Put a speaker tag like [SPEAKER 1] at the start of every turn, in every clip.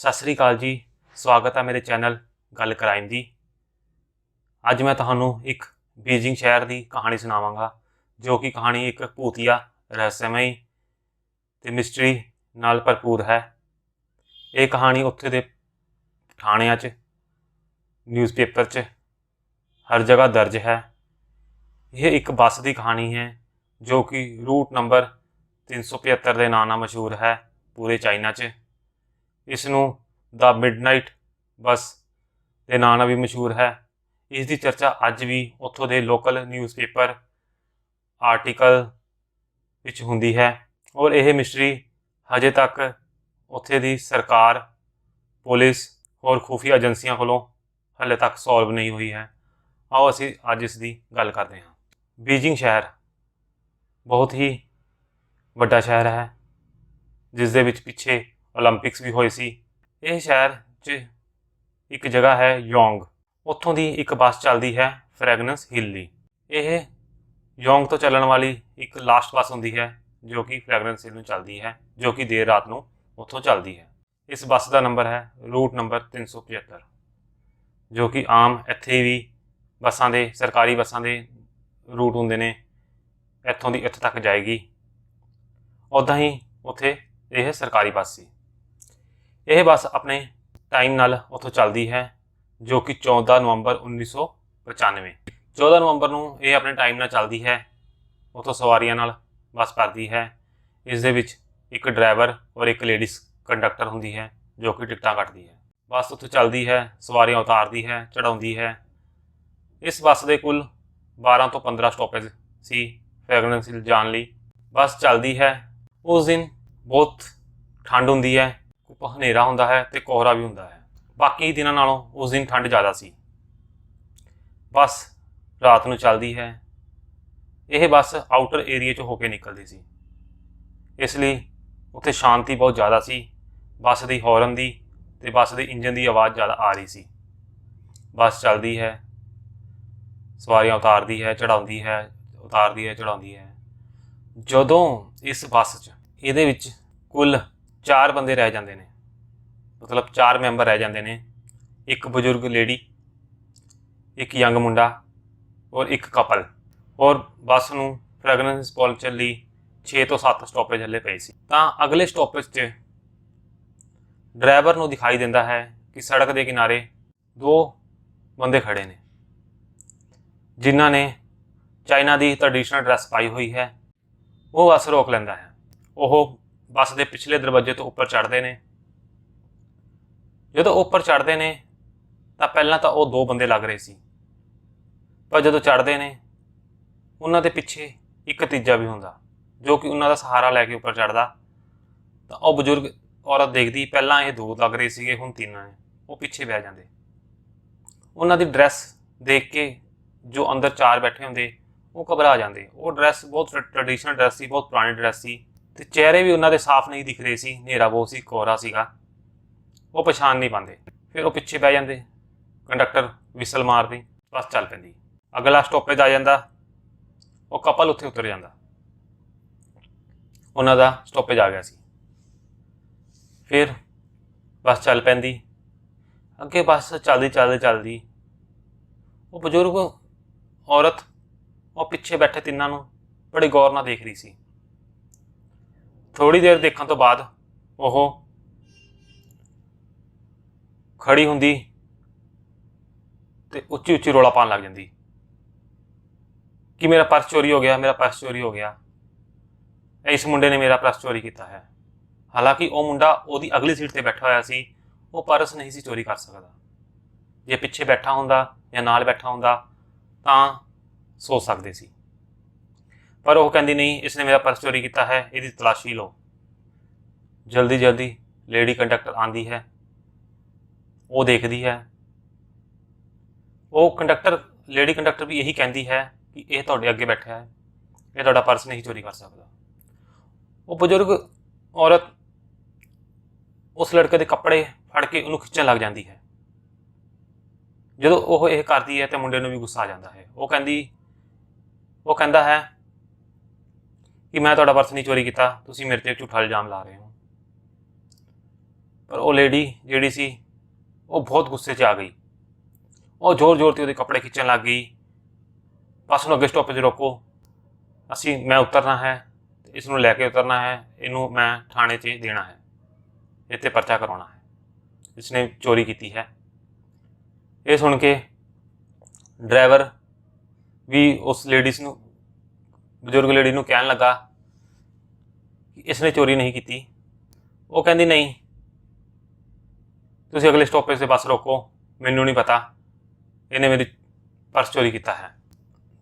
[SPEAKER 1] ਸਤਿ ਸ੍ਰੀ ਅਕਾਲ ਜੀ। ਸਵਾਗਤ ਹੈ ਮੇਰੇ ਚੈਨਲ ਗੱਲ ਕ੍ਰਾਈਮ ਦੀ। ਅੱਜ ਮੈਂ ਤੁਹਾਨੂੰ ਇੱਕ ਬੀਜਿੰਗ ਸ਼ਹਿਰ ਦੀ ਕਹਾਣੀ ਸੁਣਾਵਾਂਗਾ, ਜੋ ਕਿ ਕਹਾਣੀ ਇੱਕ ਭੂਤੀਆ, ਰਹੱਸਮਈ ਤੇ ਮਿਸਟਰੀ ਨਾਲ ਭਰਪੂਰ ਹੈ। ਇਹ ਕਹਾਣੀ ਉੱਥੇ ਦੇ ਥਾਣਿਆਂ 'ਚ, ਨਿਊਜ਼ਪੇਪਰ 'ਚ ਹਰ ਜਗ੍ਹਾ ਦਰਜ ਹੈ। ਇਹ ਇੱਕ ਬੱਸ ਦੀ ਕਹਾਣੀ ਹੈ, ਜੋ ਕਿ ਰੂਟ ਨੰਬਰ 375 ਦੇ ਨਾਂ ਨਾਲ ਮਸ਼ਹੂਰ ਹੈ ਪੂਰੇ ਚਾਈਨਾ 'ਚ। ਇਸ ਨੂੰ ਦਾ ਮਿਡਨਾਈਟ ਬੱਸ ਦੇ ਨਾਂ ਨਾਲ ਵੀ ਮਸ਼ਹੂਰ ਹੈ। ਇਸ ਦੀ ਚਰਚਾ ਅੱਜ ਵੀ ਉੱਥੋਂ ਦੇ ਲੋਕਲ ਨਿਊਜ਼ਪੇਪਰ ਆਰਟੀਕਲ ਵਿੱਚ ਹੁੰਦੀ ਹੈ ਔਰ ਇਹ ਮਿਸਟਰੀ ਹਜੇ ਤੱਕ ਉੱਥੇ ਦੀ ਸਰਕਾਰ, ਪੁਲਿਸ ਔਰ ਖੁਫੀਆ ਏਜੰਸੀਆਂ ਕੋਲੋਂ ਹਲੇ ਤੱਕ ਸੋਲਵ ਨਹੀਂ ਹੋਈ ਹੈ। ਆਓ ਅਸੀਂ ਅੱਜ ਇਸ ਦੀ ਗੱਲ ਕਰਦੇ ਹਾਂ। ਬੀਜਿੰਗ ਸ਼ਹਿਰ ਬਹੁਤ ਹੀ ਵੱਡਾ ਸ਼ਹਿਰ ਹੈ, ਜਿਸ ਦੇ ਵਿੱਚ ਪਿੱਛੇ ਓਲੰਪਿਕਸ ਵੀ ਹੋਏ ਸੀ। ਇਹ ਸ਼ਹਿਰ 'ਚ ਇੱਕ ਜਗ੍ਹਾ ਹੈ ਯੋਂਗ। ਉੱਥੋਂ ਦੀ ਇੱਕ ਬੱਸ ਚੱਲਦੀ ਹੈ ਫ੍ਰੈਗਨੈਂਸ ਹਿੱਲ ਦੀ। ਇਹ ਯੋਂਗ ਤੋਂ ਚੱਲਣ ਵਾਲੀ ਇੱਕ ਲਾਸਟ ਬੱਸ ਹੁੰਦੀ ਹੈ, ਜੋ ਕਿ ਫ੍ਰੈਗਨੈਂਸ ਹਿੱਲ ਨੂੰ ਚੱਲਦੀ ਹੈ, ਜੋ ਕਿ ਦੇਰ ਰਾਤ ਨੂੰ ਉੱਥੋਂ ਚੱਲਦੀ ਹੈ। ਇਸ ਬੱਸ ਦਾ ਨੰਬਰ ਹੈ ਰੂਟ ਨੰਬਰ 375 ਜੋ ਕਿ ਆਮ ਇੱਥੇ ਵੀ ਬੱਸਾਂ ਦੇ, ਸਰਕਾਰੀ ਬੱਸਾਂ ਦੇ ਰੂਟ ਹੁੰਦੇ ਨੇ। ਇੱਥੋਂ ਦੀ ਇੱਥੇ ਤੱਕ ਜਾਏਗੀ। ਉਦਾਂ ਹੀ ਉੱਥੇ ਇਹ ਸਰਕਾਰੀ ਬੱਸ ਸੀ। ਇਹ ਬੱਸ ਆਪਣੇ ਟਾਈਮ ਨਾਲ ਉੱਥੋਂ ਚੱਲਦੀ ਹੈ, ਜੋ ਕਿ 14 ਨਵੰਬਰ 1995 14 ਨਵੰਬਰ ਨੂੰ ਇਹ ਆਪਣੇ ਟਾਈਮ ਨਾਲ ਚੱਲਦੀ ਹੈ, ਉੱਥੋਂ ਸਵਾਰੀਆਂ ਨਾਲ ਬੱਸ ਭਰਦੀ ਹੈ। ਇਸ ਦੇ ਵਿੱਚ ਇੱਕ ਡਰਾਈਵਰ ਔਰ ਇੱਕ ਲੇਡੀਜ਼ ਕੰਡਕਟਰ ਹੁੰਦੀ ਹੈ, ਜੋ ਕਿ ਟਿਕਟਾਂ ਕੱਟਦੀ ਹੈ। ਬੱਸ ਉੱਥੇ ਚੱਲਦੀ ਹੈ, ਸਵਾਰੀਆਂ ਉਤਾਰਦੀ ਹੈ ਚੜਾਉਂਦੀ ਹੈ। ਇਸ ਬੱਸ ਦੇ ਕੁੱਲ 12 ਤੋਂ 15 ਸਟਾਪੇਜ ਸੀ ਫ੍ਰੈਗਨੈਂਸ ਜਾਣ ਲਈ। ਬੱਸ ਚੱਲਦੀ ਹੈ, ਉਸ ਦਿਨ ਬਹੁਤ ਠੰਡ ਹੁੰਦੀ ਹੈ ਹਨੇਰਾ ਹੁੰਦਾ ਹੈ ਤੇ ਕੋਹਰਾ ਵੀ ਹੁੰਦਾ ਹੈ। ਬਾਕੀ ਦਿਨਾਂ ਨਾਲੋਂ ਉਸ ਦਿਨ ਠੰਡ ਜ਼ਿਆਦਾ ਸੀ। ਬੱਸ ਰਾਤ ਨੂੰ ਚੱਲਦੀ ਹੈ। ਇਹ ਬੱਸ ਆਊਟਰ ਏਰੀਆ 'ਚ ਹੋ ਕੇ ਨਿਕਲਦੀ ਸੀ। ਇਸ ਲਈ ਉੱਥੇ ਸ਼ਾਂਤੀ ਬਹੁਤ ਜ਼ਿਆਦਾ ਸੀ। ਬੱਸ ਦੀ ਹੌਰਨ ਦੀ ਤੇ ਬੱਸ ਦੇ ਇੰਜਨ ਦੀ ਆਵਾਜ਼ ਜ਼ਿਆਦਾ ਆ ਰਹੀ ਸੀ। ਬੱਸ ਚੱਲਦੀ ਹੈ। ਸਵਾਰੀਆਂ ਉਤਾਰਦੀ ਹੈ ਚੜਾਉਂਦੀ ਹੈ, ਉਤਾਰਦੀ ਹੈ ਚੜਾਉਂਦੀ ਹੈ। ਜਦੋਂ ਇਸ ਬੱਸ 'ਚ ਇਹਦੇ ਵਿੱਚ ਕੁੱਲ ਚਾਰ ਬੰਦੇ ਰਹਿ ਜਾਂਦੇ ਨੇ। ਮਤਲਬ ਚਾਰ ਮੈਂਬਰ ਰਹਿ ਜਾਂਦੇ ਨੇ। ਇੱਕ ਬਜ਼ੁਰਗ ਲੇਡੀ, ਇੱਕ ਯੰਗ ਮੁੰਡਾ ਔਰ ਇੱਕ ਕਪਲ। ਔਰ ਬੱਸ ਨੂੰ ਫ੍ਰੈਗਨੈਂਸ ਪਹੁੰਚਣ ਲਈ 6 ਤੋਂ 7 ਸਟਾਪੇਜ ਹੱਲੇ ਪਏ ਸੀ। ਤਾਂ ਅਗਲੇ ਸਟਾਪੇਜ 'ਤੇ ਡਰਾਈਵਰ ਨੂੰ ਦਿਖਾਈ ਦਿੰਦਾ ਹੈ ਕਿ ਸੜਕ ਦੇ ਕਿਨਾਰੇ ਦੋ ਬੰਦੇ ਖੜੇ ਨੇ, ਜਿਨ੍ਹਾਂ ਨੇ ਚਾਈਨਾ ਦੀ ਟ੍ਰੈਡੀਸ਼ਨਲ ਡਰੈਸ ਪਾਈ ਹੋਈ ਹੈ। ਉਹ ਬੱਸ ਰੋਕ ਲੈਂਦਾ ਹੈ। ਉਹ ਬੱਸ ਦੇ ਪਿਛਲੇ ਦਰਵਾਜ਼ੇ ਤੋਂ ਉੱਪਰ ਚੜ੍ਹਦੇ ਨੇ। ਜਦੋਂ ਉੱਪਰ ਚੜ੍ਹਦੇ ਨੇ, ਤਾਂ ਪਹਿਲਾਂ ਤਾਂ ਉਹ ਦੋ ਬੰਦੇ ਲੱਗ ਰਹੇ ਸੀ। ਪਰ ਜਦੋਂ ਚੜ੍ਹਦੇ ਨੇ, ਉਹਨਾਂ ਦੇ ਪਿੱਛੇ ਇੱਕ ਤੀਜਾ ਵੀ ਹੁੰਦਾ, ਜੋ ਕਿ ਉਹਨਾਂ ਦਾ ਸਹਾਰਾ ਲੈ ਕੇ ਉੱਪਰ ਚੜ੍ਹਦਾ। ਤਾਂ ਉਹ ਬਜ਼ੁਰਗ ਔਰਤ ਦੇਖਦੀ, ਪਹਿਲਾਂ ਇਹ ਦੋ ਲੱਗ ਰਹੇ ਸੀਗੇ, ਹੁਣ ਤਿੰਨਾਂ ਨੇ। ਉਹ ਪਿੱਛੇ ਬਹਿ ਜਾਂਦੇ। ਉਹਨਾਂ ਦੀ ਡਰੈਸ ਦੇਖ ਕੇ ਜੋ ਅੰਦਰ ਚਾਰ ਬੈਠੇ ਹੁੰਦੇ, ਉਹ ਘਬਰਾ ਜਾਂਦੇ। ਉਹ ਡਰੈਸ ਬਹੁਤ ਟ੍ਰੈਡੀਸ਼ਨਲ ਡਰੈਸ ਸੀ, ਬਹੁਤ ਪੁਰਾਣੀ ਡਰੈਸ ਸੀ। ਤੇ ਚਿਹਰੇ ਵੀ ਉਹਨਾਂ ਦੇ ਸਾਫ਼ ਨਹੀਂ ਦਿਖ ਰਹੇ ਸੀ, ਹਨੇਰਾ ਬਹੁਤ ਸੀ, ਕੋਹਰਾ ਸੀਗਾ। ਉਹ ਪਛਾਣ ਨਹੀਂ ਪਾਉਂਦੇ। ਫਿਰ ਉਹ ਪਿੱਛੇ ਬਹਿ ਜਾਂਦੇ। ਕੰਡਕਟਰ ਵਿਸਲ ਮਾਰਦੀ। ਬਸ ਚੱਲ ਪੈਂਦੀ। ਅਗਲਾ ਸਟਾਪੇਜ ਆ ਜਾਂਦਾ। ਉਹ ਕਪਲ ਉੱਥੇ ਉਤਰ ਜਾਂਦਾ। ਉਹਨਾਂ ਦਾ ਸਟਾਪੇਜ ਆ ਗਿਆ ਸੀ। ਫਿਰ ਬੱਸ ਚੱਲ ਪੈਂਦੀ। ਅੱਗੇ ਬੱਸ ਚੱਲਦੀ ਚੱਲਦੀ ਚੱਲਦੀ। ਉਹ ਬਜ਼ੁਰਗ ਔਰਤ, ਉਹ ਪਿੱਛੇ ਬੈਠੇ ਤਿੰਨਾਂ ਨੂੰ ਬੜੇ ਗੌਰ ਨਾਲ ਦੇਖ ਰਹੀ ਸੀ। ਥੋੜੀ ਦੇਰ ਦੇਖਣ ਤੋਂ ਬਾਅਦ ਉਹ ਖੜੀ ਹੁੰਦੀ ਤੇ ਉੱਚੀ ਉੱਚੀ ਰੋਲਾ ਪਾਉਣ ਲੱਗ ਜਾਂਦੀ। ਕਿ ਮੇਰਾ ਪਰਸ ਚੋਰੀ ਹੋ ਗਿਆ, ਮੇਰਾ ਪਰਸ ਚੋਰੀ ਹੋ ਗਿਆ। ਇਸ ਮੁੰਡੇ ਨੇ ਮੇਰਾ ਪਰਸ ਚੋਰੀ ਕੀਤਾ ਹੈ। ਹਾਲਾਂਕਿ ਉਹ ਮੁੰਡਾ ਉਹਦੀ ਅਗਲੀ ਸੀਟ ਤੇ ਬੈਠਾ ਹੋਇਆ ਸੀ, ਉਹ ਪਰਸ ਨਹੀਂ ਸੀ ਚੋਰੀ ਕਰ ਸਕਦਾ। ਜੇ ਪਿੱਛੇ ਬੈਠਾ ਹੁੰਦਾ ਜਾਂ ਨਾਲ ਬੈਠਾ ਹੁੰਦਾ ਤਾਂ ਸੋ ਸਕਦੇ ਸੀ। ਪਰ ਉਹ ਕਹਿੰਦੀ, ਨਹੀਂ, ਇਸਨੇ ਮੇਰਾ ਪਰਸ ਚੋਰੀ ਕੀਤਾ ਹੈ, ਇਹਦੀ ਤਲਾਸ਼ੀ ਲਓ। ਜਲਦੀ ਜਲਦੀ ਲੇਡੀ ਕੰਡਕਟਰ ਆਂਦੀ ਹੈ, ਉਹ ਦੇਖਦੀ ਹੈ। ਉਹ ਕੰਡਕਟਰ ਲੇਡੀ ਕੰਡਕਟਰ ਵੀ ਇਹੀ ਕਹਿੰਦੀ ਹੈ ਕਿ ਇਹ ਤੁਹਾਡੇ ਅੱਗੇ ਬੈਠਾ ਹੈ, ਇਹ ਤੁਹਾਡਾ ਪਰਸ ਨਹੀਂ ਚੋਰੀ ਕਰ ਸਕਦਾ। ਉਹ ਬਜ਼ੁਰਗ ਔਰਤ ਉਸ ਲੜਕੇ ਦੇ ਕੱਪੜੇ ਫੜ ਕੇ ਉਹਨੂੰ ਖਿੱਚਣ ਲੱਗ ਜਾਂਦੀ ਹੈ। ਜਦੋਂ ਉਹ ਇਹ ਕਰਦੀ ਹੈ ਤੇ ਮੁੰਡੇ ਨੂੰ ਵੀ ਗੁੱਸਾ ਆ ਜਾਂਦਾ ਹੈ। ਉਹ ਕਹਿੰਦੀ, ਉਹ ਕਹਿੰਦਾ ਹੈ ਕਿ ਮੈਂ ਤੁਹਾਡਾ ਪਰਸ ਨਹੀਂ ਚੋਰੀ ਕੀਤਾ, ਤੁਸੀਂ ਮੇਰੇ ਤੇ ਝੂਠਾ ਇਲਜ਼ਾਮ ਲਾ ਰਹੇ ਹੋ। ਪਰ ਉਹ ਲੇਡੀ ਜਿਹੜੀ ਸੀ, ਉਹ ਬਹੁਤ ਗੁੱਸੇ 'ਚ ਆ ਗਈ। ਉਹ ਜ਼ੋਰ-ਜ਼ੋਰ ਤੇ ਉਹਦੇ ਕੱਪੜੇ ਖਿੱਚਣ ਲੱਗ ਗਈ। ਬੱਸ ਨੂੰ ਅੱਗੇ ਸਟਾਪੇਜ ਰੋਕੋ। ਅਸੀਂ, ਮੈਂ ਉਤਰਨਾ ਹੈ, ਤੇ ਇਸ ਨੂੰ ਲੈ ਕੇ ਉਤਰਨਾ ਹੈ, ਇਹਨੂੰ ਮੈਂ ਥਾਣੇ 'ਤੇ ਦੇਣਾ ਹੈ। ਇੱਥੇ ਪਰਚਾ ਕਰਾਉਣਾ ਹੈ। ਇਸਨੇ ਚੋਰੀ ਕੀਤੀ ਹੈ। ਇਹ ਸੁਣ ਕੇ ਡਰਾਈਵਰ ਵੀ ਉਸ ਲੇਡੀਜ਼ ਨੂੰ ਬਜ਼ੁਰਗ ਲੇਡੀ ਨੂੰ ਕਹਿਣ ਲੱਗਾ ਕਿ ਇਸਨੇ ਚੋਰੀ ਨਹੀਂ ਕੀਤੀ। ਉਹ ਕਹਿੰਦੀ, ਨਹੀਂ, ਤੁਸੀਂ ਅਗਲੇ ਸਟਾਪੇਜ ਤੇ ਬੱਸ ਰੋਕੋ, ਮੈਨੂੰ ਨਹੀਂ ਪਤਾ। ਇਹਨੇ ਮੇਰੀ ਪਰਸ ਚੋਰੀ ਕੀਤਾ ਹੈ।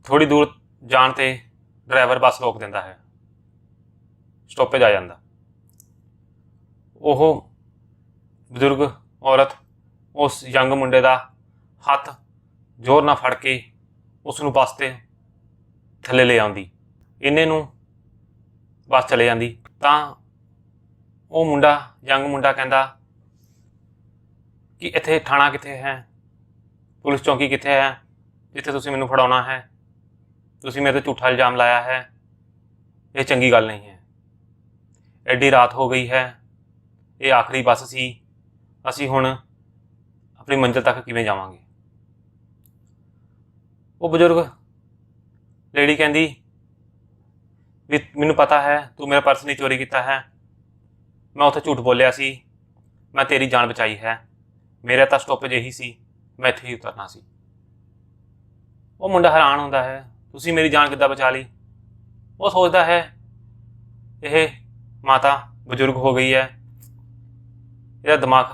[SPEAKER 1] ਥੋੜੀ ਦੂਰ ਜਾਣ ਤੇ ਡਰਾਈਵਰ ਬੱਸ ਰੋਕ ਦਿੰਦਾ ਹੈ। ਸਟਾਪੇਜ ਆ ਜਾਂਦਾ। ਉਹ ਬਜ਼ੁਰਗ ਔਰਤ ਉਸ ਯੰਗ ਮੁੰਡੇ ਦਾ ਹੱਥ ਜ਼ੋਰ ਨਾਲ ਫੜ ਕੇ ਉਸ ਨੂੰ ਬੱਸ ਤੇ ਥੱਲੇ ਲੈ ਆਉਂਦੀ। ਇਹਨੇ ਨੂੰ ਬੱਸ ਚਲੇ ਜਾਂਦੀ। ਤਾਂ ਉਹ ਮੁੰਡਾ ਯੰਗ ਮੁੰਡਾ ਕਹਿੰਦਾ ਕਿ ਇੱਥੇ ਥਾਣਾ ਕਿੱਥੇ ਹੈ? ਪੁਲਿਸ ਚੌਂਕੀ ਕਿੱਥੇ ਹੈ? ਜਿੱਥੇ ਤੁਸੀਂ ਮੈਨੂੰ ਫੜਾਉਣਾ ਹੈ। ਤੁਸੀਂ ਮੇਰੇ ਤੇ ਝੂਠਾ ਇਲਜ਼ਾਮ ਲਾਇਆ ਹੈ। ਇਹ ਚੰਗੀ ਗੱਲ ਨਹੀਂ ਹੈ। ਐਡੀ ਰਾਤ ਹੋ ਗਈ ਹੈ। ਇਹ ਆਖਰੀ ਬੱਸ ਸੀ। ਅਸੀਂ ਹੁਣ ਆਪਣੀ ਮੰਜ਼ਿਲ ਤੱਕ ਕਿਵੇਂ ਜਾਵਾਂਗੇ? ਉਹ ਬਜ਼ੁਰਗ, ਲੇਡੀ ਕਹਿੰਦੀ ਵੀ ਮੈਨੂੰ ਪਤਾ ਹੈ, ਤੂੰ ਮੇਰਾ ਪਰਸ ਨਹੀਂ ਚੋਰੀ ਕੀਤਾ ਹੈ। ਮੈਂ ਉੱਥੇ ਝੂਠ ਬੋਲਿਆ ਸੀ, ਮੈਂ ਤੇਰੀ ਜਾਨ ਬਚਾਈ ਹੈ। ਮੇਰਾ ਤਾਂ ਸਟਾਪੇਜ ਇਹੀ ਸੀ, ਮੈਂ ਇੱਥੇ ਹੀ ਉਤਰਨਾ ਸੀ। ਉਹ ਮੁੰਡਾ ਹੈਰਾਨ ਹੁੰਦਾ ਹੈ, ਤੁਸੀਂ ਮੇਰੀ ਜਾਨ ਕਿੱਦਾਂ ਬਚਾ ਲਈ? ਉਹ ਸੋਚਦਾ ਹੈ, ਇਹ ਮਾਤਾ ਬਜ਼ੁਰਗ ਹੋ ਗਈ ਹੈ। ਇਹਦਾ ਦਿਮਾਗ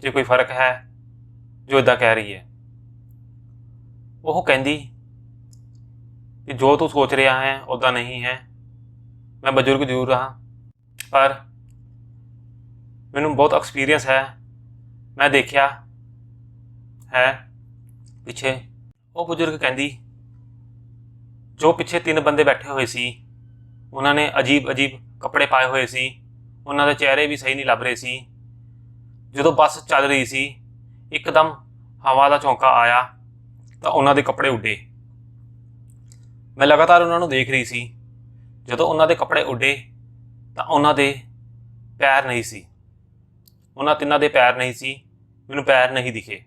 [SPEAKER 1] 'ਚ ਕੋਈ ਫ਼ਰਕ ਹੈ, ਜੋ ਇਦਾਂ ਕਹਿ ਰਹੀ ਹੈ। ਉਹ ਕਹਿੰਦੀ ਕਿ ਜੋ ਤੂੰ ਸੋਚ ਰਿਹਾ ਹੈ ਉਦਾਂ ਨਹੀਂ ਹੈ। ਮੈਂ ਬਜ਼ੁਰਗ ਜ਼ਰੂਰ ਰਹਾ, ਪਰ ਮੈਨੂੰ ਬਹੁਤ ਐਕਸਪੀਰੀਅੰਸ ਹੈ। ਮੈਂ ਦੇਖਿਆ ਹੈ ਪਿੱਛੇ। ਉਹ ਬਜ਼ੁਰਗ ਕਹਿੰਦੀ, ਜੋ ਪਿੱਛੇ ਤਿੰਨ ਬੰਦੇ ਬੈਠੇ ਹੋਏ ਸੀ, ਉਹਨਾਂ ਨੇ ਅਜੀਬ ਅਜੀਬ ਕੱਪੜੇ ਪਾਏ ਹੋਏ ਸੀ, ਉਹਨਾਂ ਦੇ ਚਿਹਰੇ ਵੀ ਸਹੀ ਨਹੀਂ ਲੱਭ ਰਹੇ ਸੀ। ਜਦੋਂ ਬੱਸ ਚੱਲ ਰਹੀ ਸੀ, ਇੱਕਦਮ ਹਵਾ ਦਾ ਝੋਂਕਾ ਆਇਆ ਤਾਂ ਉਹਨਾਂ ਦੇ ਕੱਪੜੇ ਉੱਡੇ। ਮੈਂ ਲਗਾਤਾਰ ਉਹਨਾਂ ਨੂੰ ਦੇਖ ਰਹੀ ਸੀ। ਜਦੋਂ ਉਹਨਾਂ ਦੇ ਕੱਪੜੇ ਉੱਡੇ, ਤਾਂ ਉਹਨਾਂ ਦੇ ਪੈਰ ਨਹੀਂ ਸੀ। ਉਹਨਾਂ ਤਿੰਨਾਂ ਦੇ ਪੈਰ ਨਹੀਂ ਸੀ, ਮੈਨੂੰ ਪੈਰ ਨਹੀਂ ਦਿਖੇ।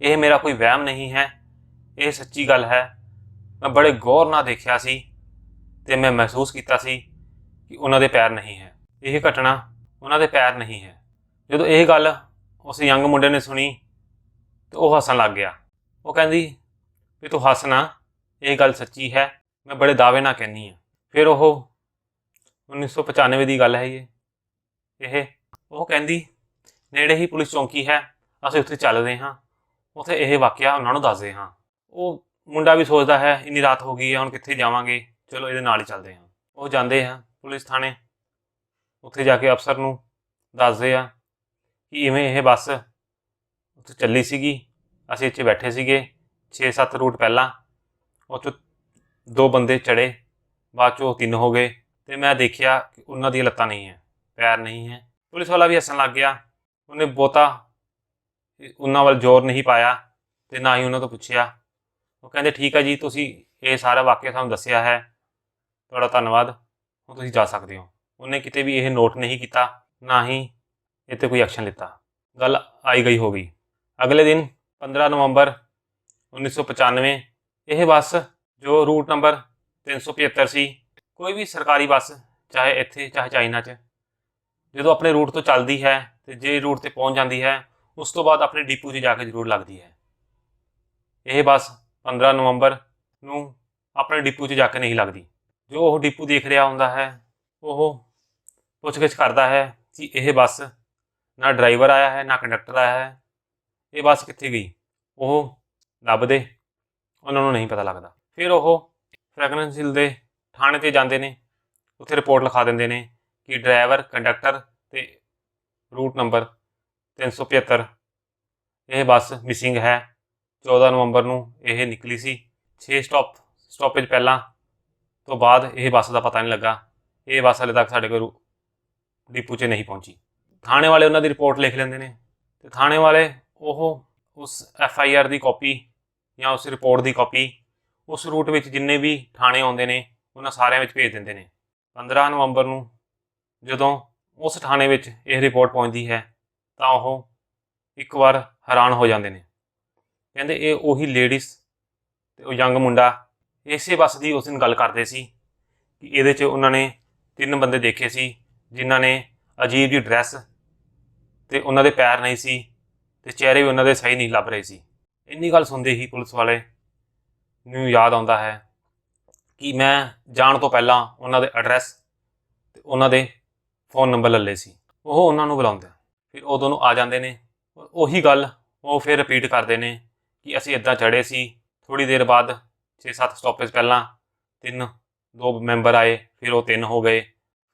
[SPEAKER 1] ਇਹ ਮੇਰਾ ਕੋਈ ਵਹਿਮ ਨਹੀਂ ਹੈ, ਇਹ ਸੱਚੀ ਗੱਲ ਹੈ। ਮੈਂ ਬੜੇ ਗੌਰ ਨਾਲ ਦੇਖਿਆ ਸੀ ਤੇ ਮੈਂ ਮਹਿਸੂਸ ਕੀਤਾ ਸੀ ਕਿ ਉਹਨਾਂ ਦੇ ਪੈਰ ਨਹੀਂ ਹੈ। ਇਹ ਘਟਨਾ ਉਹਨਾਂ ਦੇ ਪੈਰ ਨਹੀਂ ਹੈ। ਜਦੋਂ ਇਹ ਗੱਲ ਉਸ ਯੰਗ ਮੁੰਡੇ ਨੇ ਸੁਣੀ, ਤੇ ਉਹ ਹੱਸਣ ਲੱਗ ਗਿਆ। ਉਹ ਕਹਿੰਦੀ, ਵੀ ਤੂੰ ਹੱਸ ਨਾ, ਇਹ ਗੱਲ ਸੱਚੀ ਹੈ, ਮੈਂ ਬੜੇ ਦਾਅਵੇ ਨਾਲ ਕਹਿੰਨੀ ਆ ਫਿਰ ਉਹ 1995 ਦੀ ਗੱਲ ਹੈ ਇਹ। ਇਹ ਉਹ ਕਹਿੰਦੀ, ਨੇੜੇ ਹੀ ਪੁਲਿਸ ਚੌਂਕੀ ਹੈ, ਅਸੀਂ ਉੱਥੇ ਚੱਲਦੇ ਹਾਂ। ਉੱਥੇ ਇਹ ਵਾਕਿਆ ਉਹਨਾਂ ਨੂੰ ਦੱਸਦੇ ਹਾਂ। ਉਹ ਮੁੰਡਾ ਵੀ ਸੋਚਦਾ ਹੈ, ਇੰਨੀ ਰਾਤ ਹੋ ਗਈ ਹੈ, ਹੁਣ ਕਿੱਥੇ ਜਾਵਾਂਗੇ? ਚਲੋ ਇਹਦੇ ਨਾਲ ਹੀ ਚੱਲਦੇ ਹਾਂ। ਉਹ ਜਾਂਦੇ ਆ ਪੁਲਿਸ ਥਾਣੇ। ਉੱਥੇ ਜਾ ਕੇ ਅਫਸਰ ਨੂੰ ਦੱਸਦੇ ਆ ਕਿ ਇਵੇਂ ਇਹ ਬੱਸ ਉੱਥੇ ਚੱਲੀ ਸੀਗੀ। ਅਸੀਂ ਇੱਥੇ ਬੈਠੇ ਸੀਗੇ। 6-7 ਰੂਟ ਪਹਿਲਾਂ। ਉਹ 'ਚੋਂ ਦੋ ਬੰਦੇ ਚੜੇ ਬਾਅਦ ਚੋਂ ਤਿੰਨ ਹੋ ਗਏ ਤੇ ਮੈਂ ਦੇਖਿਆ ਕਿ ਉਹਨਾਂ ਦੀਆਂ ਲੱਤਾਂ ਨਹੀਂ ਹੈ, ਪੈਰ ਨਹੀਂ ਹੈ। ਪੁਲਿਸ ਵਾਲਾ ਵੀ ਹੱਸਣ ਲੱਗ ਗਿਆ। ਉਹਨੇ ਬਹੁਤਾ ਉਹਨਾਂ ਵੱਲ ਜ਼ੋਰ ਨਹੀਂ ਪਾਇਆ ਤੇ ਨਾ ਹੀ ਉਹਨਾਂ ਤੋਂ ਪੁੱਛਿਆ। ਉਹ ਕਹਿੰਦੇ, ਠੀਕ ਹੈ ਜੀ, ਤੁਸੀਂ ਇਹ ਸਾਰਾ ਵਾਕਿਆ ਸਾਨੂੰ ਦੱਸਿਆ ਹੈ। ਤੁਹਾਡਾ ਧੰਨਵਾਦ। ਹੁਣ ਤੁਸੀਂ ਜਾ ਸਕਦੇ ਹੋ। ਉਹਨੇ ਕਿਤੇ ਵੀ ਇਹ ਨੋਟ ਨਹੀਂ ਕੀਤਾ, ਨਾ ਹੀ ਇੱਥੇ ਕੋਈ ਐਕਸ਼ਨ ਲਿੱਤਾ। ਗੱਲ ਆਈ ਗਈ ਹੋ ਗਈ। ਅਗਲੇ ਦਿਨ 15 ਨਵੰਬਰ 1995 ਇਹ ਬੱਸ ਜੋ ਰੂਟ ਨੰਬਰ 375 ਸੀ ਕੋਈ ਵੀ ਸਰਕਾਰੀ ਬੱਸ, ਚਾਹੇ ਇੱਥੇ, ਚਾਹੇ ਚਾਈਨਾ 'ਚ, ਜਦੋਂ ਆਪਣੇ ਰੂਟ ਤੋਂ ਚੱਲਦੀ ਹੈ ਤੇ ਜੇ ਰੂਟ ਤੇ ਪਹੁੰਚ ਜਾਂਦੀ ਹੈ, ਉਸ ਤੋਂ ਬਾਅਦ ਆਪਣੇ ਡਿਪੂ 'ਚ ਜਾ ਕੇ ਜ਼ਰੂਰ ਲੱਗਦੀ ਹੈ। ਇਹ ਬੱਸ 15 ਨਵੰਬਰ ਨੂੰ ਆਪਣੇ ਡਿਪੂ 'ਚ ਜਾ ਕੇ ਨਹੀਂ ਲੱਗਦੀ। ਜੋ ਉਹ ਡਿਪੂ ਦੇਖ ਰਿਹਾ ਹੁੰਦਾ ਹੈ, ਉਹ ਪੁੱਛਗਿੱਛ ਕਰਦਾ ਹੈ ਕਿ ਇਹ ਬੱਸ ਨਾ ਡਰਾਈਵਰ ਆਇਆ ਹੈ, ਨਾ ਕੰਡਕਟਰ ਆਇਆ ਹੈ। ਇਹ ਬੱਸ ਕਿੱਥੇ ਗਈ? ਉਹ ਲੱਭਦੇ ਉਹਨਾਂ ਨੂੰ ਨਹੀਂ ਪਤਾ ਲੱਗਦਾ। ਫਿਰ ਉਹ ਫ੍ਰੈਗਨੈਂਸ ਹਿਲ ਦੇ ਥਾਣੇ ਤੇ ਜਾਂਦੇ ਨੇ, ਉੱਥੇ ਰਿਪੋਰਟ ਲਿਖਾ ਦਿੰਦੇ ਨੇ ਕਿ ਡਰਾਈਵਰ ਕੰਡਕਟਰ ਤੇ ਰੂਟ ਨੰਬਰ 375 ਇਹ ਬੱਸ ਮਿਸਿੰਗ ਹੈ। 14 ਨਵੰਬਰ ਨੂੰ ਇਹ ਨਿਕਲੀ ਸੀ। 6 ਸਟਾਪ ਸਟਾਪੇਜ ਪਹਿਲਾਂ ਤੋਂ ਬਾਅਦ ਇਹ ਬੱਸ ਦਾ ਪਤਾ ਨਹੀਂ ਲੱਗਾ। ਇਹ ਬੱਸ ਹਲੇ ਤੱਕ ਸਾਡੇ ਕੋਲ ਰੂ- ਡਿਪੂ 'ਚ ਨਹੀਂ ਪਹੁੰਚੀ। ਥਾਣੇ ਵਾਲੇ ਉਹਨਾਂ ਦੀ ਰਿਪੋਰਟ ਲਿਖ ਲੈਂਦੇ ਨੇ ਤੇ ਥਾਣੇ ਵਾਲੇ ਉਹ ਉਸ ਐਫ ਆਈ ਆਰ ਦੀ ਕਾਪੀ ਜਾਂ ਉਸ ਰਿਪੋਰਟ ਦੀ ਕਾਪੀ ਉਸ ਰੂਟ ਵਿੱਚ ਜਿੰਨੇ ਵੀ ਥਾਣੇ ਆਉਂਦੇ ਨੇ, ਉਹਨਾਂ ਸਾਰਿਆਂ ਵਿੱਚ ਭੇਜ ਦਿੰਦੇ ਨੇ। 15 ਨਵੰਬਰ ਨੂੰ ਜਦੋਂ ਉਸ ਥਾਣੇ ਵਿੱਚ ਇਹ ਰਿਪੋਰਟ ਪਹੁੰਚਦੀ ਹੈ, ਤਾਂ ਉਹ ਇੱਕ ਵਾਰ ਹੈਰਾਨ ਹੋ ਜਾਂਦੇ ਨੇ। ਕਹਿੰਦੇ ਇਹ ਉਹੀ ਲੇਡੀਜ਼ ਤੇ ਉਹ ਯੰਗ ਮੁੰਡਾ ਇਸੇ ਬੱਸ ਦੀ ਉਸ ਦਿਨ ਗੱਲ ਕਰਦੇ ਸੀ ਕਿ ਇਹਦੇ 'ਚ ਉਹਨਾਂ ਨੇ ਤਿੰਨ ਬੰਦੇ ਦੇਖੇ ਸੀ, ਜਿਨ੍ਹਾਂ ਨੇ ਅਜੀਬ ਜਿਹੀ ਡਰੈਸ ਤੇ ਉਹਨਾਂ ਦੇ ਪੈਰ ਨਹੀਂ ਸੀ ਤੇ ਚਿਹਰੇ ਵੀ ਉਹਨਾਂ ਦੇ ਸਹੀ ਨਹੀਂ ਲੱਭ ਰਹੇ ਸੀ। ਇੰਨੀ ਗੱਲ ਸੁਣਦੇ ਹੀ ਪੁਲਿਸ ਵਾਲੇ ਨੂੰ ਯਾਦ ਆਉਂਦਾ ਹੈ ਕਿ ਮੈਂ ਜਾਣ ਤੋਂ ਪਹਿਲਾਂ ਉਹਨਾਂ ਦੇ ਐਡਰੈਸ ਤੇ ਉਹਨਾਂ ਦੇ ਫੋਨ ਨੰਬਰ ਲੱਲੇ ਸੀ। ਉਹ ਉਹਨਾਂ ਨੂੰ ਬੁਲਾਉਂਦੇ ਫਿਰ ਉਦੋਂ ਨੂੰ ਆ ਜਾਂਦੇ ਨੇ। ਉਹੀ ਗੱਲ ਉਹ ਫਿਰ ਰਿਪੀਟ ਕਰਦੇ ਨੇ ਕਿ ਅਸੀਂ ਇੱਦਾਂ ਚੜੇ ਸੀ। ਥੋੜੀ ਦੇਰ ਬਾਅਦ 6-7 ਸਟਾਪੇਜ ਪਹਿਲਾਂ ਤਿੰਨ, ਦੋ ਮੈਂਬਰ ਆਏ, ਫਿਰ ਉਹ ਤਿੰਨ ਹੋ ਗਏ।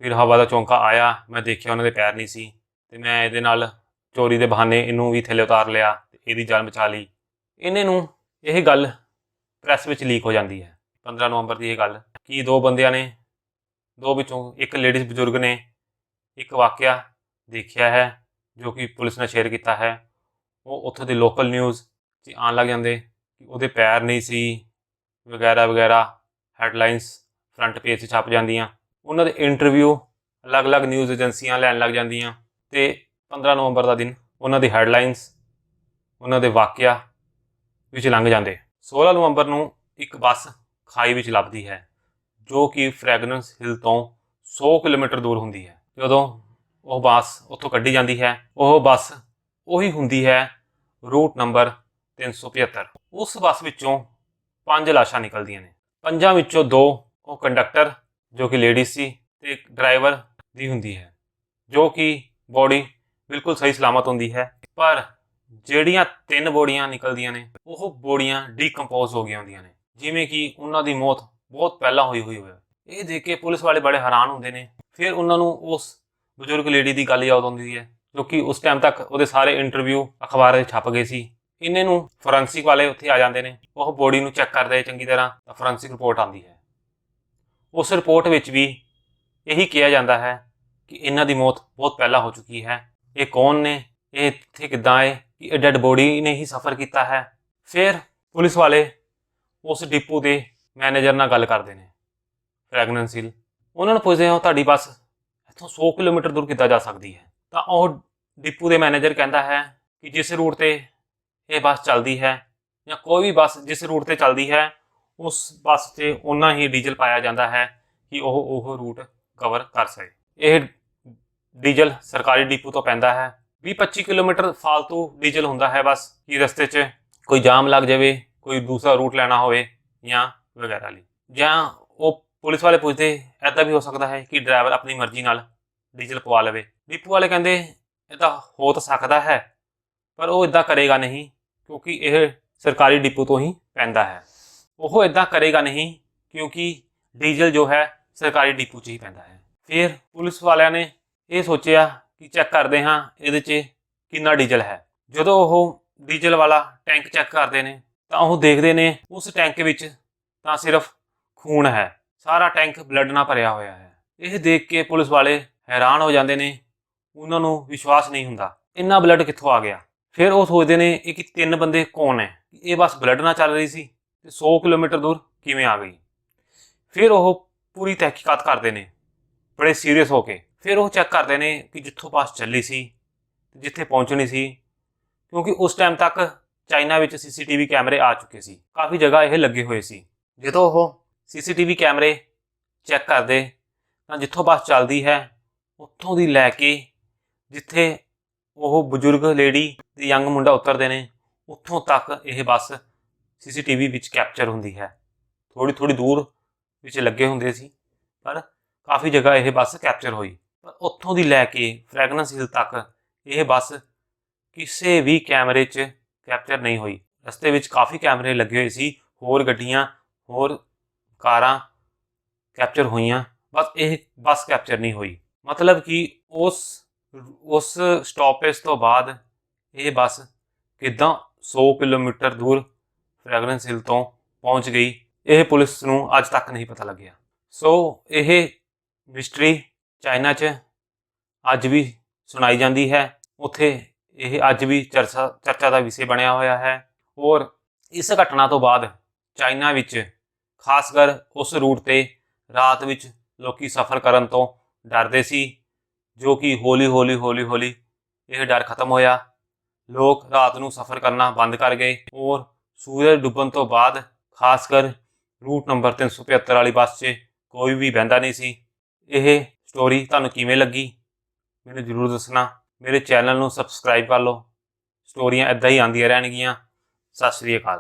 [SPEAKER 1] ਫਿਰ ਹਵਾ ਦਾ ਚੌਂਕਾ ਆਇਆ। ਮੈਂ ਦੇਖਿਆ ਉਹਨਾਂ ਦੇ ਪੈਰ ਨਹੀਂ ਸੀ ਤੇ ਮੈਂ ਇਹਦੇ ਨਾਲ ਚੋਰੀ ਦੇ ਬਹਾਨੇ ਇਹਨੂੰ ਵੀ ਥੱਲੇ ਉਤਾਰ ਲਿਆ ਤੇ ਇਹਦੀ ਜਾਨ ਬਚਾ ਲਈ। ਇਹਨੇ ਨੂੰ ਇਹ ਗੱਲ ਪ੍ਰੈਸ ਵਿੱਚ ਲੀਕ ਹੋ ਜਾਂਦੀ ਹੈ। 15 ਨਵੰਬਰ ਦੀ ਇਹ ਗੱਲ। ਕਿ ਦੋ ਬੰਦਿਆਂ ਨੇ, ਦੋ ਵਿੱਚੋਂ ਇੱਕ ਲੇਡੀਜ਼ ਬਜ਼ੁਰਗ ਨੇ ਇੱਕ ਵਾਕਿਆ ਦੇਖਿਆ ਹੈ, ਜੋ ਕਿ ਪੁਲਿਸ ਨੇ ਸ਼ੇਅਰ ਕੀਤਾ ਹੈ। ਉਹ ਉੱਥੋਂ ਦੇ ਲੋਕਲ ਨਿਊਜ਼ 'ਚ ਆਉਣ ਲੱਗ ਜਾਂਦੇ ਕਿ ਉਹਦੇ ਪੈਰ ਨਹੀਂ ਸੀ, ਵਗੈਰਾ ਵਗੈਰਾ ਹੈਡਲਾਈਨਸ ਫਰੰਟ ਪੇਜ 'ਤੇ ਛਪ ਜਾਂਦੀਆਂ। ਉਹਨਾਂ ਦੇ ਇੰਟਰਵਿਊ ਅਲੱਗ-ਅਲੱਗ ਨਿਊਜ਼ ਏਜੰਸੀਆਂ ਲੈਣ ਲੱਗ ਜਾਂਦੀਆਂ ਤੇ 15 ਨਵੰਬਰ ਦਾ ਦਿਨ ਉਹਨਾਂ ਦੀ ਹੈਡਲਾਈਨਸ ਉਹਨਾਂ ਦੇ ਵਾਕਿਆ ਵਿੱਚ ਲੰਘ ਜਾਂਦੇ। 16 ਨਵੰਬਰ ਨੂੰ ਇੱਕ ਬੱਸ ਖਾਈ ਵਿੱਚ ਲੱਭਦੀ ਹੈ, ਜੋ ਕਿ ਫ੍ਰੈਗਨੈਂਸ ਹਿਲ ਤੋਂ 100 ਕਿਲੋਮੀਟਰ ਦੂਰ ਹੁੰਦੀ ਹੈ। ਜਦੋਂ ਉਹ ਬੱਸ ਉੱਥੋਂ ਕੱਢੀ ਜਾਂਦੀ ਹੈ, ਉਹ ਬੱਸ ਉਹੀ ਹੁੰਦੀ ਹੈ ਰੂਟ ਨੰਬਰ 375 ਉਸ ਬੱਸ ਵਿੱਚੋਂ ਪੰਜ ਲਾਸ਼ਾਂ ਨਿਕਲਦੀਆਂ ਨੇ। ਪੰਜਾਂ ਵਿੱਚੋਂ ਦੋ ਉਹ ਕੰਡਕਟਰ, ਜੋ ਕਿ ਲੇਡੀਜ਼ ਸੀ, ਤੇ ਇੱਕ ਡਰਾਈਵਰ ਦੀ ਹੁੰਦੀ ਹੈ, ਜੋ ਕਿ ਬੋਡੀ ਬਿਲਕੁਲ ਸਹੀ ਸਲਾਮਤ ਹੁੰਦੀ ਹੈ, ਪਰ ਜਿਹੜੀਆਂ ਤਿੰਨ ਬੋਡੀਆਂ ਨਿਕਲਦੀਆਂ ਨੇ, ਉਹ ਬੋਡੀਆਂ ਡੀਕੰਪੋਜ਼ ਹੋ ਗਈਆਂ ਹੁੰਦੀਆਂ ਨੇ। ਜਿਵੇਂ ਕਿ ਉਹਨਾਂ ਦੀ ਮੌਤ ਬਹੁਤ ਪਹਿਲਾਂ ਹੋਈ ਹੋਈ ਹੋਵੇ। ਇਹ ਦੇਖ ਕੇ ਪੁਲਿਸ ਵਾਲੇ ਬੜੇ ਹੈਰਾਨ ਹੁੰਦੇ ਨੇ। ਫਿਰ ਉਹਨਾਂ ਨੂੰ ਉਸ ਬਜ਼ੁਰਗ ਲੇਡੀ ਦੀ ਗੱਲ ਯਾਦ ਆਉਂਦੀ ਹੈ ਕਿਉਂਕਿ ਉਸ ਟਾਈਮ ਤੱਕ ਉਹਦੇ ਸਾਰੇ ਇੰਟਰਵਿਊ ਅਖਬਾਰਾਂ 'ਚ ਛਪ ਗਏ ਸੀ। ਇਹਨੇ ਨੂੰ ਫੋਰੈਂਸਿਕ ਵਾਲੇ ਉੱਥੇ ਆ ਜਾਂਦੇ ਨੇ। ਉਹ ਬੋਡੀ ਨੂੰ ਚੈੱਕ ਕਰਦੇ ਚੰਗੀ ਤਰ੍ਹਾਂ, ਤਾਂ ਫੋਰੈਂਸਿਕ ਰਿਪੋਰਟ ਆਉਂਦੀ ਹੈ। ਉਸ ਰਿਪੋਰਟ ਵਿੱਚ ਵੀ ਇਹੀ ਕਿਹਾ ਜਾਂਦਾ ਹੈ ਕਿ ਇਹਨਾਂ ਦੀ ਮੌਤ ਬਹੁਤ ਪਹਿਲਾਂ ਹੋ ਚੁੱਕੀ ਹੈ। ਇਹ ਕੌਣ ਨੇ? ਇਹ ਇੱਥੇ ਕਿੱਦਾਂ ਆਏ? ਕਿ ਇਹ ਡੈੱਡ ਬੋਡੀ ਨੇ ਹੀ ਸਫਰ ਕੀਤਾ ਹੈ। ਫਿਰ ਪੁਲਿਸ ਵਾਲੇ ਉਸ ਡਿਪੂ ਦੇ ਮੈਨੇਜਰ ਨਾਲ ਗੱਲ ਕਰਦੇ ਨੇ ਪ੍ਰੈਗਨੈਂਸੀਲ ਉਹਨਾਂ ਨੂੰ ਪੁੱਛਦੇ ਹਾਂ ਤੁਹਾਡੀ ਬੱਸ ਇੱਥੋਂ 100 ਕਿਲੋਮੀਟਰ ਦੂਰ ਕਿੱਦਾਂ ਜਾ ਸਕਦੀ ਹੈ? ਤਾਂ ਉਹ ਡਿਪੂ ਦੇ ਮੈਨੇਜਰ ਕਹਿੰਦਾ ਹੈ ਕਿ ਜਿਸ ਰੂਟ ਤੇ ਇਹ ਬੱਸ ਚੱਲਦੀ ਹੈ ਜਾਂ ਕੋਈ ਵੀ ਬੱਸ ਜਿਸ ਰੂਟ ਤੇ ਚੱਲਦੀ ਹੈ, ਉਸ ਬੱਸ ਤੇ ਉਨਾ ਹੀ ਡੀਜ਼ਲ ਪਾਇਆ ਜਾਂਦਾ ਹੈ ਕਿ ਉਹ ਉਹ ਰੂਟ ਕਵਰ ਕਰ ਸਕੇ। ਇਹ ਡੀਜ਼ਲ ਸਰਕਾਰੀ ਡਿਪੂ ਤੋਂ ਪੈਂਦਾ ਹੈ। 20-25 ਕਿਲੋਮੀਟਰ ਫालतू ਡੀਜ਼ਲ ਹੁੰਦਾ ਹੈ ਬਸ, ਕਿ ਰਸਤੇ 'ਚ ਕੋਈ ਜਾਮ ਲੱਗ ਜਾਵੇ, ਕੋਈ ਦੂਸਰਾ ਰੂਟ ਲੈਣਾ ਹੋਵੇ ਜਾਂ ਵਗੈਰਾ ਲਈ। ਜਾਂ ਉਹ ਪੁਲਿਸ ਵਾਲੇ ਪੁੱਛਦੇ ਐਦਾਂ ਵੀ ਹੋ ਸਕਦਾ ਹੈ ਕਿ ਡਰਾਈਵਰ ਆਪਣੀ ਮਰਜ਼ੀ ਨਾਲ ਡੀਜ਼ਲ ਪਵਾ ਲਵੇ? ਡਿਪੂ ਵਾਲੇ ਕਹਿੰਦੇ, ਇਹ ਤਾਂ ਹੋ ਤਾਂ ਸਕਦਾ ਹੈ, ਪਰ ਉਹ ਇਦਾਂ ਕਰੇਗਾ ਨਹੀਂ, ਕਿਉਂਕਿ ਇਹ ਸਰਕਾਰੀ ਡਿਪੂ ਤੋਂ ਹੀ ਪੈਂਦਾ ਹੈ। ਉਹ ਇਦਾਂ ਕਰੇਗਾ ਨਹੀਂ, ਕਿਉਂਕਿ ਡੀਜ਼ਲ ਜੋ ਹੈ ਸਰਕਾਰੀ ਡਿਪੂ 'ਚ ਹੀ ਪੈਂਦਾ ਹੈ। ਫਿਰ ਪੁਲਿਸ ਵਾਲਿਆਂ ਨੇ ਇਹ ਸੋਚਿਆ ਕਿ ਚੈੱਕ ਕਰਦੇ ਹਾਂ ਇਹਦੇ 'ਚ ਕਿੰਨਾ ਡੀਜ਼ਲ ਹੈ। ਜਦੋਂ ਉਹ ਡੀਜ਼ਲ ਵਾਲਾ ਟੈਂਕ ਚੈੱਕ ਕਰਦੇ ਨੇ, ਤਾਂ ਉਹ ਦੇਖਦੇ ਨੇ ਉਸ ਟੈਂਕ ਵਿੱਚ ਤਾਂ ਸਿਰਫ ਖੂਨ ਹੈ। ਸਾਰਾ ਟੈਂਕ ਬਲੱਡ ਨਾਲ ਭਰਿਆ ਹੋਇਆ ਹੈ। ਇਹ ਦੇਖ ਕੇ ਪੁਲਿਸ ਵਾਲੇ ਹੈਰਾਨ ਹੋ ਜਾਂਦੇ ਨੇ, ਉਹਨਾਂ ਨੂੰ ਵਿਸ਼ਵਾਸ ਨਹੀਂ ਹੁੰਦਾ। ਇੰਨਾ ਬਲੱਡ ਕਿੱਥੋਂ ਆ ਗਿਆ? ਫਿਰ ਉਹ ਸੋਚਦੇ ਨੇ, ਇਹ ਕਿ ਤਿੰਨ ਬੰਦੇ ਕੌਣ ਹੈ? ਇਹ ਬਸ ਬਲੱਡ ਨਾਲ ਚੱਲ ਰਹੀ ਸੀ ਤੇ 100 ਕਿਲੋਮੀਟਰ ਦੂਰ ਕਿਵੇਂ ਆ ਗਈ? ਫਿਰ ਉਹ ਪੂਰੀ ਤਹਿਕੀਕਾਤ ਕਰਦੇ ਨੇ, ਬੜੇ ਸੀਰੀਅਸ ਹੋ ਕੇ। ਫਿਰ ਉਹ ਚੈੱਕ ਕਰਦੇ ਨੇ ਕਿ ਜਿੱਥੋਂ ਬੱਸ ਚੱਲੀ ਸੀ ਤੇ ਜਿੱਥੇ ਪਹੁੰਚਣੀ ਸੀ, ਕਿਉਂਕਿ ਉਸ ਟਾਈਮ ਤੱਕ ਚਾਈਨਾ ਵਿੱਚ ਸੀਸੀਟੀਵੀ ਕੈਮਰੇ ਆ ਚੁੱਕੇ ਸੀ। ਕਾਫੀ ਜਗ੍ਹਾ ਇਹ ਲੱਗੇ ਹੋਏ ਸੀ। ਜਦੋਂ ਉਹ ਸੀਸੀਟੀਵੀ ਕੈਮਰੇ ਚੈੱਕ ਕਰਦੇ, ਤਾਂ ਜਿੱਥੋਂ ਬੱਸ ਚੱਲਦੀ ਹੈ, ਉੱਥੋਂ ਦੀ ਲੈ ਕੇ ਜਿੱਥੇ ਉਹ ਬਜ਼ੁਰਗ ਲੇਡੀ ਤੇ ਯੰਗ ਮੁੰਡਾ ਉਤਰਦੇ ਨੇ, ਉੱਥੋਂ ਤੱਕ ਇਹ ਬੱਸ ਸੀਸੀਟੀਵੀ ਵਿੱਚ ਕੈਪਚਰ ਹੁੰਦੀ ਹੈ। ਥੋੜੀ ਥੋੜੀ ਦੂਰ ਵਿੱਚ ਲੱਗੇ ਹੁੰਦੇ ਸੀ, ਪਰ ਕਾਫੀ ਜਗ੍ਹਾ ਇਹ ਬੱਸ ਕੈਪਚਰ ਹੋਈ। ਪਰ ਉੱਥੋਂ ਦੀ ਲੈ ਕੇ ਫ੍ਰੈਗਨੈਂਸ ਹਿਲ ਤੱਕ ਇਹ ਬੱਸ ਕਿਸੇ ਵੀ ਕੈਮਰੇ 'ਚ ਕੈਪਚਰ ਨਹੀਂ ਹੋਈ। ਰਸਤੇ ਵਿੱਚ ਕਾਫੀ ਕੈਮਰੇ ਲੱਗੇ ਹੋਏ ਸੀ, ਹੋਰ ਗੱਡੀਆਂ, ਹੋਰ ਕਾਰਾਂ ਕੈਪਚਰ ਹੋਈਆਂ, ਬਸ ਇਹ ਬੱਸ ਕੈਪਚਰ ਨਹੀਂ ਹੋਈ। ਮਤਲਬ ਕਿ ਉਸ ਉਸ ਸਟਾਪੇਜ ਤੋਂ ਬਾਅਦ ਇਹ ਬੱਸ ਕਿਦਾਂ 100 ਕਿਲੋਮੀਟਰ ਦੂਰ ਫ੍ਰੈਗਰੈਂਸ ਹਿਲ ਤੋਂ ਪਹੁੰਚ ਗਈ, ਇਹ ਪੁਲਿਸ ਨੂੰ ਅੱਜ ਤੱਕ ਨਹੀਂ ਪਤਾ ਲੱਗਿਆ। ਸੋ ਇਹ ਮਿਸਟਰੀ ਚਾਈਨਾ 'ਚ ਅੱਜ ਵੀ ਸੁਣਾਈ ਜਾਂਦੀ ਹੈ। ਉੱਥੇ ਇਹ ਅੱਜ ਵੀ ਚਰਚਾ ਚਰਚਾ ਦਾ ਵਿਸ਼ੇ ਬਣਿਆ ਹੋਇਆ ਹੈ। ਔਰ ਇਸ ਘਟਨਾ ਤੋਂ ਬਾਅਦ ਚਾਈਨਾ ਵਿੱਚ ਖਾਸ ਕਰ ਉਸ ਰੂਟ ਤੇ ਰਾਤ ਵਿੱਚ ਲੋਕੀ ਸਫ਼ਰ ਕਰਨ ਤੋਂ ਡਰਦੇ ਸੀ, ਜੋ ਕਿ ਹੌਲੀ ਹੌਲੀ ਹੌਲੀ ਹੌਲੀ ਇਹ ਡਰ ਖਤਮ ਹੋਇਆ। ਲੋਕ ਰਾਤ ਨੂੰ ਸਫ਼ਰ ਕਰਨਾ ਬੰਦ ਕਰ ਗਏ ਔਰ ਸੂਰਜ ਡੁੱਬਣ ਤੋਂ ਬਾਅਦ ਖਾਸ ਕਰ ਰੂਟ ਨੰਬਰ 375 ਵਾਲੀ ਬੱਸ 'ਚ ਕੋਈ ਵੀ ਬਹਿੰਦਾ ਨਹੀਂ ਸੀ। ਇਹ ਸਟੋਰੀ ਤੁਹਾਨੂੰ ਕਿਵੇਂ ਲੱਗੀ? ਮੈਨੂੰ ਜ਼ਰੂਰ ਦੱਸਣਾ। ਮੇਰੇ ਚੈਨਲ ਨੂੰ ਸਬਸਕ੍ਰਾਈਬ ਕਰ ਲਓ। ਸਟੋਰੀਆਂ ਇਦਾਂ ਹੀ ਆਉਂਦੀਆਂ ਰਹਿਣਗੀਆਂ। ਸਤਿ ਸ੍ਰੀ ਅਕਾਲ।